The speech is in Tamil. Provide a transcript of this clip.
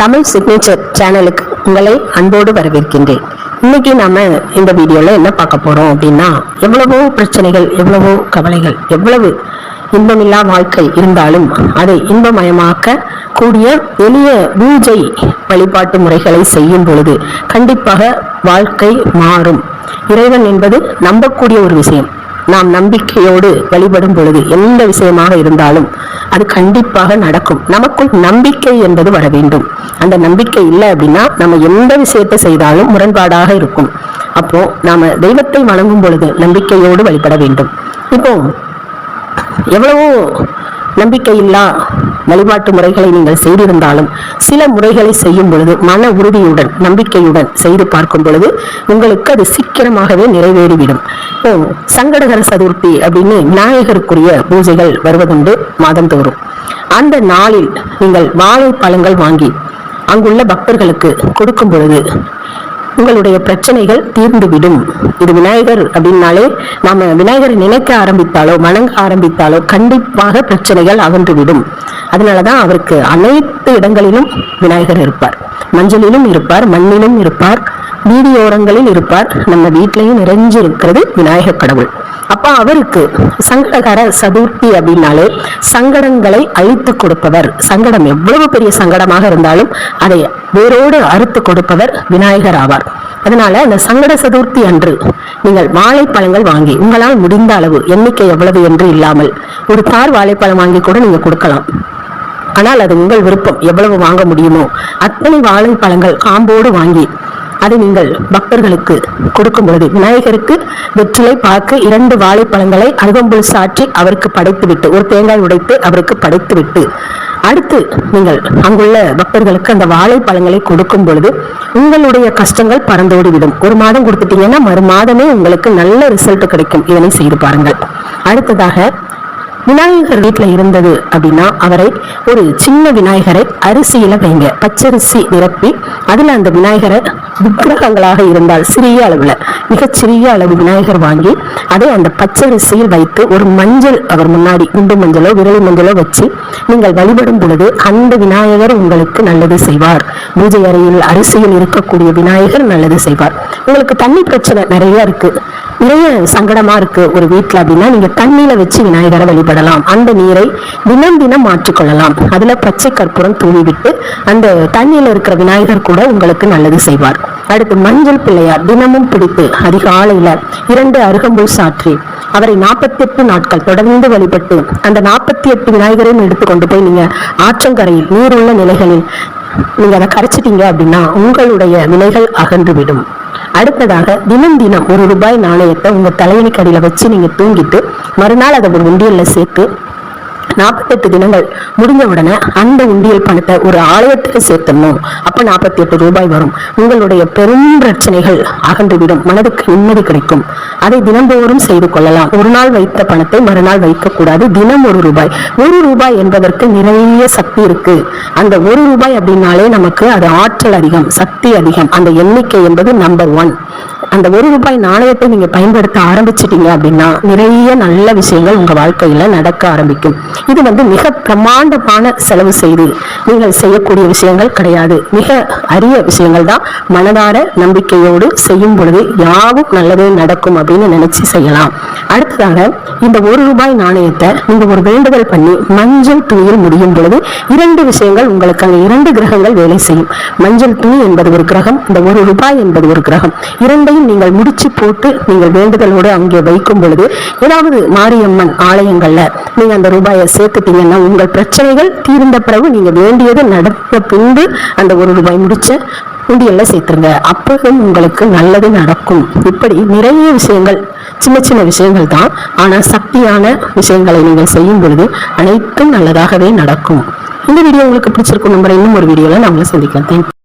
தமிழ் சிக்னேச்சர் சேனலுக்கு உங்களை அன்போடு வரவேற்கின்றேன். இன்னைக்கு நாம இந்த வீடியோல என்ன பார்க்க போறோம் அப்படின்னா எவ்வளவோ பிரச்சனைகள் எவ்வளவோ கவலைகள் எவ்வளவு இன்பமில்லா வாழ்க்கை இருந்தாலும் அதை இன்பமயமாக்க கூடிய எளிய பூஜை வழிபாட்டு முறைகளை செய்யும் பொழுது கண்டிப்பாக வாழ்க்கை மாறும். இறைவன் என்பது நம்பக்கூடிய ஒரு விஷயம். நாம் நம்பிக்கையோடு வழிபடும் பொழுது எந்த விஷயமாக இருந்தாலும் அது கண்டிப்பாக நடக்கும். நமக்குள் நம்பிக்கை என்பது வர வேண்டும். அந்த நம்பிக்கை இல்லை அப்படின்னா நம்ம எந்த விஷயத்தை செய்தாலும் முரண்பாடாக இருக்கும். அப்போ நாம தெய்வத்தை வணங்கும் பொழுது நம்பிக்கையோடு வழிபட வேண்டும். இப்போ எவ்வளவோ நம்பிக்கையில்லா வழிபாட்டு முறைகளை நீங்கள் செய்திருந்தாலும் சில முறைகளை செய்யும் பொழுது மன உறுதியுடன் நம்பிக்கையுடன் செய்து பார்க்கும் பொழுது உங்களுக்கு அது சீக்கிரமாகவே நிறைவேறிவிடும். இப்போ சங்கடகர சதுர்த்தி அப்படின்னு விநாயகருக்குரிய பூஜைகள் வருவதுண்டு மாதந்தோறும். அந்த நாளில் நீங்கள் வாழைப்பழங்கள் வாங்கி அங்குள்ள பக்தர்களுக்கு கொடுக்கும் பொழுது உங்களுடைய பிரச்சனைகள் தீர்ந்துவிடும். இது விநாயகர் அப்படின்னாலே நாம விநாயகரை நினைக்க ஆரம்பித்தாலோ வணங்க ஆரம்பித்தாலோ கண்டிப்பாக பிரச்சனைகள் அகன்றுவிடும். அதனாலதான் அவருக்கு அனைத்து இடங்களிலும் விநாயகர் இருப்பார். மஞ்சளிலும் இருப்பார் மண்ணிலும் இருப்பார் வீடியோரங்களில் இருப்பார். நம்ம வீட்லயும் நிறைஞ்சு இருக்கிறது விநாயகர் கடவுள். அப்போ அவருக்கு சங்கடகர சதுர்த்தி அப்படின்னாலே சங்கடங்களை அழித்து கொடுப்பவர். சங்கடம் எவ்வளவு பெரிய சங்கடமாக இருந்தாலும் அதை வேரோடு அறுத்து கொடுப்பவர் விநாயகர் ஆவார். அதனால அந்த சங்கட சதுர்த்தி அன்று நீங்கள் வாழைப்பழங்கள் வாங்கி உங்களால் முடிந்த அளவு எண்ணிக்கை எவ்வளவு என்று இல்லாமல் ஒரு தார் வாழைப்பழம் வாங்கி கூட நீங்க கொடுக்கலாம். ஆனால் அது உங்கள் விருப்பம் எவ்வளவு வாங்க முடியுமோ அத்தனை வாழைப்பழங்கள் காம்போடு வாங்கி அதை நீங்கள் பக்தர்களுக்கு கொடுக்கும் பொழுது. விநாயகருக்கு வெற்றிலை பார்க்க இரண்டு வாழைப்பழங்களை அருகம்புல் சாற்றி அவருக்கு படைத்துவிட்டு ஒரு தேங்காய் உடைத்து அவருக்கு படைத்துவிட்டு. அடுத்து நீங்கள் அங்குள்ள பக்தர்களுக்கு அந்த வாழைப்பழங்களை கொடுக்கும் பொழுது உங்களுடைய கஷ்டங்கள் பறந்தோடிவிடும் ஒரு மாதம் கொடுத்துட்டீங்கன்னா மறு மாதமே உங்களுக்கு நல்ல ரிசல்ட் கிடைக்கும். இதனை செய்து பாருங்கள். அடுத்ததாக விநாயகர் வீட்டில் இருந்தது அப்படின்னா அவரை ஒரு சின்ன விநாயகரை அரிசியில் வைங்க. பச்சரிசி நிரப்பி அதில் அந்த விநாயகரை விக்கிரகங்களாக இருந்தால் சிறிய அளவில் மிகச்சிறிய அளவு விநாயகர் வாங்கி அதை அந்த பச்சரிசியில் வைத்து ஒரு மஞ்சள் அவர் முன்னாடி குண்டு மஞ்சளோ விரல் மஞ்சளோ வச்சு நீங்கள் வழிபடும் பொழுது அந்த விநாயகர் உங்களுக்கு நல்லது செய்வார். பூஜை அறையில் அரிசியில் இருக்கக்கூடிய விநாயகர் நல்லது செய்வார். உங்களுக்கு தண்ணி பிரச்சனை நிறைய இருக்கு. நிறைய சங்கடமா இருக்கு ஒரு வீட்டில் அப்படின்னா நீங்க தண்ணியில வச்சு விநாயகரை வழிபடலாம். அந்த நீரை தினம் தினம் மாற்றிக்கொள்ளலாம். அதுல பச்சை கற்பூரம் தூவி விட்டு அந்த தண்ணியில இருக்கிற விநாயகர் கூட உங்களுக்கு நல்லது செய்வார். அடுத்து மஞ்சள் பிள்ளையார் தினமும் பிடித்து அதிகாலையில இரண்டு அருகம்புல் சாற்றி அவரை நாற்பத்தி எட்டு நாட்கள் தொடர்ந்து வழிபட்டு அந்த நாற்பத்தி எட்டு விநாயகரையும் எடுத்து கொண்டு போய் நீங்க ஆற்றங்கரையில் நீருள்ள நிலைகளில் நீங்க அதை கரைச்சிட்டீங்க அப்படின்னா உங்களுடைய வினைகள் அகன்றுவிடும் அடுத்ததாக தினம் தினம் ஒரு ரூபாய் நாணயத்தை உங்க தலையணி அடியில வச்சு நீங்க தூங்கிட்டு மறுநாள் அதை ஒரு உண்டியல்ல சேர்த்து நாற்பத்தெட்டு தினங்கள் முடிஞ்ச உடனே அந்த உண்டியல் பணத்தை ஒரு ஆலயத்துக்கு சேர்த்தணும் அப்போ நாற்பத்தி எட்டு ரூபாய் வரும். உங்களுடைய பெரும் பிரச்சனைகள் அகன்றுவிடும். மனதுக்கு நிம்மதி கிடைக்கும். அதை தினந்தோறும் செய்து கொள்ளலாம். ஒரு நாள் வைத்த பணத்தை மறுநாள் வைக்கக்கூடாது. தினம் ஒரு ரூபாய். ஒரு ரூபாய் என்பதற்கு நிறைய சக்தி இருக்கு. அந்த ஒரு ரூபாய் அப்படின்னாலே நமக்கு அது ஆற்றல் அதிகம் சக்தி அதிகம். அந்த எண்ணிக்கை என்பது நம்பர் ஒன் அந்த ஒரு ரூபாய் நாணயத்தை நீங்க பயன்படுத்த ஆரம்பிச்சிட்டீங்க அப்படின்னா நிறைய நல்ல விஷயங்கள் உங்க வாழ்க்கையில நடக்க ஆரம்பிக்கும். இது வந்து மிக பிரமாண்டமான செலவு செய்து நீங்கள் செய்யக்கூடிய விஷயங்கள் கிடையாது. மிக அரிய விஷயங்கள் தான் மனதார நம்பிக்கையோடு செய்யும் பொழுது யாவும் நல்லதே நடக்கும் அப்படின்னு நினைச்சு செய்யலாம். அடுத்ததாக இந்த ஒரு ரூபாய் நாணயத்தை நீங்க ஒரு வேண்டுதல் பண்ணி மஞ்சள் துணியில் முடியும் பொழுது இரண்டு விஷயங்கள் உங்களுக்கு அங்க இரண்டு கிரகங்கள் வேலை செய்யும். மஞ்சள் துணி என்பது ஒரு கிரகம் இந்த ஒரு ரூபாய் என்பது ஒரு கிரகம். இரண்டையும் நீங்கள் முடிச்சு போட்டு நீங்கள் வேண்டுதலோடு அங்கே வைக்கும் பொழுது ஏதாவது மாரியம்மன் ஆலயங்கள்ல நீங்க அந்த ரூபாயை சேர்த்துட்டீங்கன்னா உங்கள் பிரச்சனைகள் தீர்ந்த பிறகு நீங்க வேண்டியது நடந்த பின்பு அந்த ஒரு ரூபாய் முடிச்ச உண்டியெல்லாம் சேர்த்துருங்க. அப்போதும் உங்களுக்கு நல்லது நடக்கும். இப்படி நிறைய விஷயங்கள் சின்ன சின்ன விஷயங்கள் தான். ஆனா சக்தியான விஷயங்களை நீங்கள் செய்யும் பொழுது அனைத்தும் நல்லதாகவே நடக்கும். இந்த வீடியோ உங்களுக்கு பிடிச்சிருக்கும் நம்பரை இன்னும் ஒரு வீடியோவில் நம்மள சந்திக்கலாம். தேங்க்யூ